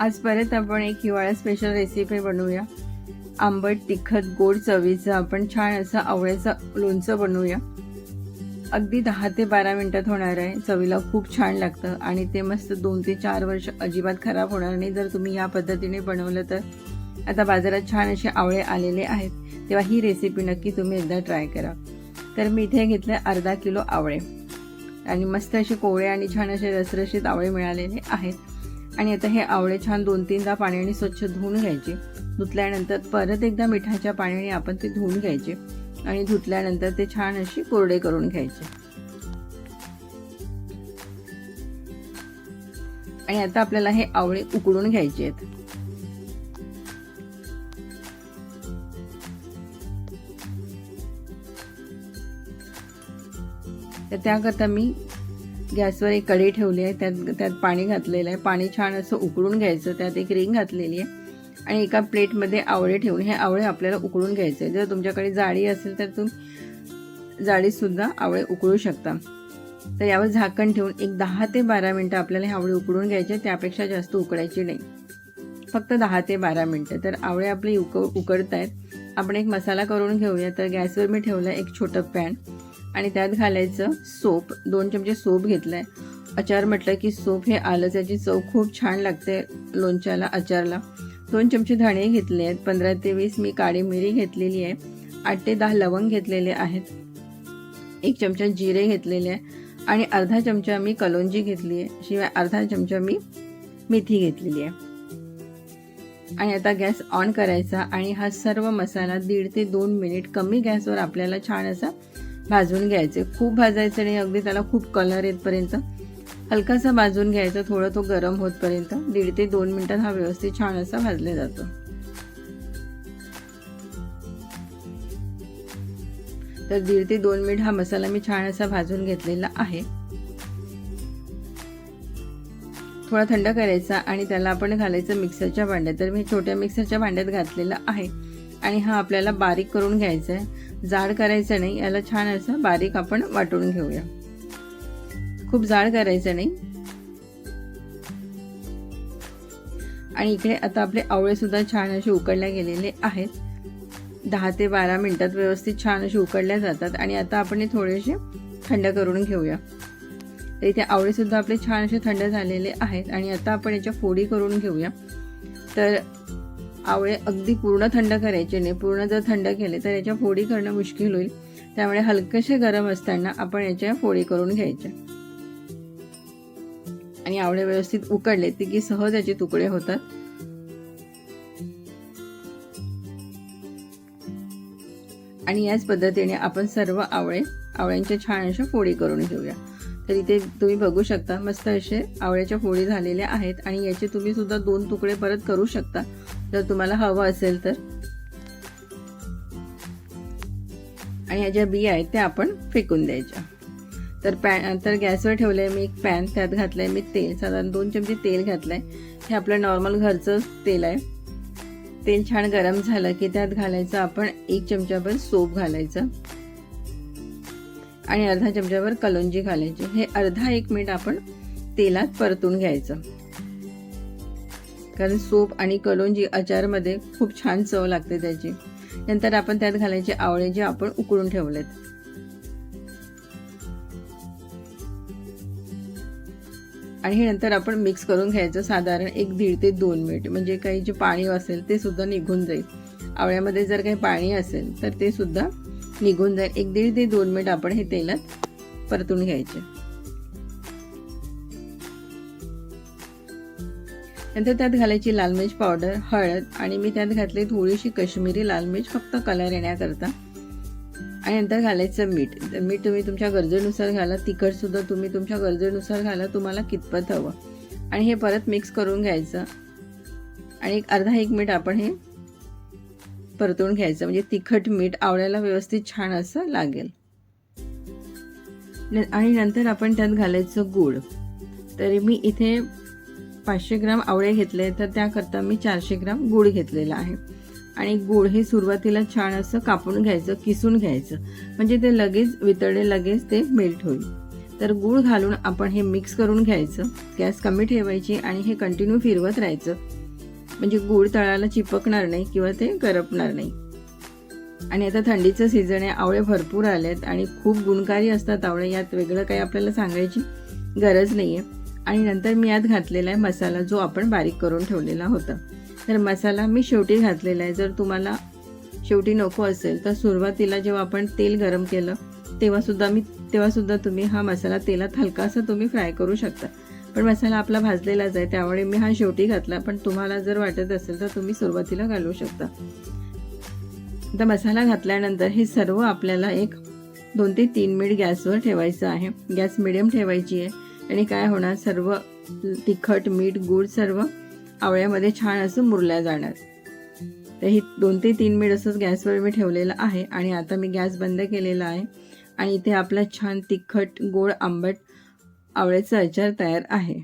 आज परत आपण एक हिवाळा स्पेशल रेसिपी बनवूया. आंबट तिखट गोड चवीचं आपण छान असं आवळ्याचं लोणचं बनवूया. अगदी दहा ते बारा मिनटात होणार आहे. चवीला खूप छान लागतं आणि ते मस्त दोन ते चार वर्ष अजिबात खराब होणार नाही. जर तुम्ही या पद्धतीने बनवलं तर. आता बाजारात छान असे आवळे आलेले आहेत. तेव्हा ही रेसिपी नक्की तुम्ही एकदा ट्राय करा. तर मी इथे घेतले अर्धा किलो आवळे. आणि मस्त असे कोवळे आणि छान असे रसरशीत आवळे मिळालेले आहेत. आणि आता हे आवळे छान दोन तीनदा पाण्याने स्वच्छ धुवून घ्यायचे. धुतल्यानंतर परत एकदा मिठाच्या पाण्याने आपण ते धुवून घ्यायचे आणि धुतल्यानंतर ते छान अशी कोरडे करून घ्यायचे. आणि आता आपल्याला हे आवळे उकडून घ्यायचे आहेत. तर त्याकरता मी गॅसवर एक कढई ठेवली आहे त्यात त्यात पाणी घातलेलं आहे. पाणी छान असं उकळून घ्यायचं त्यात एक रिंग घातलेली आहे. आणि एका प्लेटमध्ये आवळे ठेवून हे आवळे आपल्याला उकळून घ्यायचे जर तुमच्याकडे जाळी असेल तर तुम्ही जाळीसुद्धा आवळे उकळू शकता. तर यावर झाकण ठेवून एक दहा ते बारा मिनटं आपल्याला हे आवळे उकळून घ्यायचे त्यापेक्षा जास्त उकळायची नाही. फक्त दहा ते बारा मिनटं. तर आवळे आपले उक उकडत आहेत आपण एक मसाला करून घेऊया. तर गॅसवर मी ठेवलं एक छोटं पॅन. आणि त्यात घालायचं सोप. दोन चमचे सोप घेतलाय. अचार म्हटलं की सोप हे आलं त्याची चव खूप छान लागते लोणच्याला अचारला. दोन चमचे धणे घेतले आहेत. पंधरा ते वीस मी काळी मिरी घेतलेली आहे. आठ ते दहा लवंग घेतलेले आहेत. एक चमचा जिरे घेतलेले आहे. आणि अर्धा चमचा मी कलोंजी घेतली आहे. शिवाय अर्धा चमचा मी मेथी घेतलेली आहे. आणि आता गॅस ऑन करायचा आणि हा सर्व मसाला दीड ते दोन मिनिट कमी गॅसवर आपल्याला छान असा भाजून घ्यायचे. खूप भाजायचं नाही अगदी त्याला खूप कलर येतपर्यंत. हलकासा भाजून घ्यायचा थोडं तो गरम होतपर्यंत. दीड ते दोन मिनिटात हा व्यवस्थित छान असा भाजला जातो. तर दीड ते दोन मिनिट हा मसाला मी छान असा भाजून घेतलेला आहे. थोडा थंड करायचा आणि त्याला आपण घालायचं मिक्सरच्या भांड्यात. तर मी छोट्या मिक्सरच्या भांड्यात घातलेला आहे. आणि हा आपल्याला बारीक करून घ्यायचा आहे जाड करायचं नाही. याला छान असं बारीक आपण वाटून घेऊया. खूप जाड करायचं नाही. आणि इकडे आता आपले आवळे सुद्धा छान असे उकडल्या गेलेले आहेत. दहा ते बारा मिनिटात व्यवस्थित छान असे उकडल्या जातात. आणि आता आपण हे थोडेसे थंड करून घेऊया. तर इथे आवळेसुद्धा आपले छान असे थंड झालेले आहेत. आणि आता आपण याच्या फोडी करून घेऊया. तर आवळे अगदी पूर्ण थंड करायचे नाही. पूर्ण जर थंड केले तर याच्या फोडी करणं मुश्किल होईल. त्यामुळे हलकेसे गरम असताना आपण याच्या फोडी करून घ्यायच्या. आणि आवळे व्यवस्थित उकडले ते की सहज याचे तुकडे होतात. आणि याच पद्धतीने आपण सर्व आवळे आवळ्यांच्या छान अशा फोडी करून घेऊया. तर इथे तुम्ही बघू शकता. मस्त असे आवळ्याच्या फोडी झालेल्या आहेत आणि याचे तुम्ही सुद्धा दोन तुकडे परत करू शकता. जर तुम्हाला हवं असेल तर. आणि ह्या ज्या बिया आहेत त्या आपण फेकून द्यायच्या. तर पॅन तर गॅसवर ठेवलंय मी एक पॅन त्यात घातलंय मी तेल. साधारण दोन चमचे तेल घातलंय. हे आपलं नॉर्मल घरचं तेल आहे. तेल छान गरम झालं की त्यात घालायचं आपण एक चमचाभर सोप घालायचं. आणि अर्धा चमच्यावर कलोंजी घालायची. हे अर्धा एक मिनिट आपण तेलात परतून घ्यायचं. कारण सोप आणि कलोंजी अचारमध्ये खूप छान चव लागते त्याची. नंतर आपण त्यात घालायचे आवळे जे आपण उकळून ठेवलेत. आणि हे नंतर आपण मिक्स करून घ्यायचं साधारण एक दीड ते दोन मिनिट. म्हणजे काही जे पाणी असेल ते सुद्धा निघून जाईल. आवळ्यामध्ये जर काही पाणी असेल तर ते सुद्धा निघून जाईल. एक दीड ते दोन मिनिट आपण हे तेलात परतून घ्यायचे. नंतर त्यात घालायची लाल मिरच पावडर हळद आणि मी त्यात घातली थोडीशी कश्मीरी लाल मिरच फक्त कलर येण्याकरता. आणि नंतर घालायचं मीठ. तर मीठ तुम्ही तुमच्या गरजेनुसार घाला. तिखटसुद्धा तुम्ही तुमच्या गरजेनुसार घाला. तुम्हाला कितपत हवं. आणि हे परत मिक्स करून घ्यायचं. आणि एक अर्धा एक मिनिट आपण हे परतून घ्यायचं. म्हणजे तिखट मीठ आवळ्याला व्यवस्थित छान असं लागेल. आणि नंतर आपण त्यात घालायचं गूळ. तरी मी इथे पाचशे ग्राम आवळे घेतले तर त्याकरता मी चारशे ग्राम गूळ घेतलेला आहे. आणि गूळ हे सुरुवातीला छान असं कापून घ्यायचं किसून घ्यायचं. म्हणजे ते लगेच वितळले लगेच ते मेल्ट होईल. तर गूळ घालून आपण हे मिक्स करून घ्यायचं. गॅस कमी ठेवायची आणि हे कंटिन्यू फिरवत राहायचं. म्हणजे गूळ तळाला चिपकणार नाही किंवा ते करपणार नाही. आणि आता थंडीचं सीझन आहे आवळे भरपूर आलेत आणि खूप गुणकारी असतात आवळे यात वेगळं काही आपल्याला सांगायची गरज नाही आहे आणि नंतर मी यात घातलेला आहे मसाला जो आपण बारीक करून ठेवलेला होता. तर मसाला मी शेवटी घातलेला आहे. जर तुम्हाला शेवटी नको असेल तर सुरुवातीला जेव्हा आपण तेल गरम केलं तेव्हासुद्धा मी तेव्हासुद्धा तुम्ही हा मसाला तेलात हलकासा तुम्ही फ्राय करू शकता. पण मसाला आपला भाजलेलाच आहे त्यामुळे मी हा शेवटी घातला. पण तुम्हाला जर वाटत असेल तर तुम्ही सुरुवातीला घालू शकता. आता मसाला घातल्यानंतर हे सर्व आपल्याला एक दोन ते तीन मिनिट गॅसवर ठेवायचं आहे. गॅस मिडियम ठेवायची आहे. आणि काय होणार? सर्व तिखट मीठ गूळ सर्व आवळ्यामध्ये छान असं मुरल्या जाणार. तर ही दोन ते तीन मिनिट असंच गॅसवर मी ठेवलेलं आहे. आणि आता मी गॅस बंद केलेला आहे. आणि इथे आपला छान तिखट गोड आंबट आवळ्याचा अचार तयार आहे.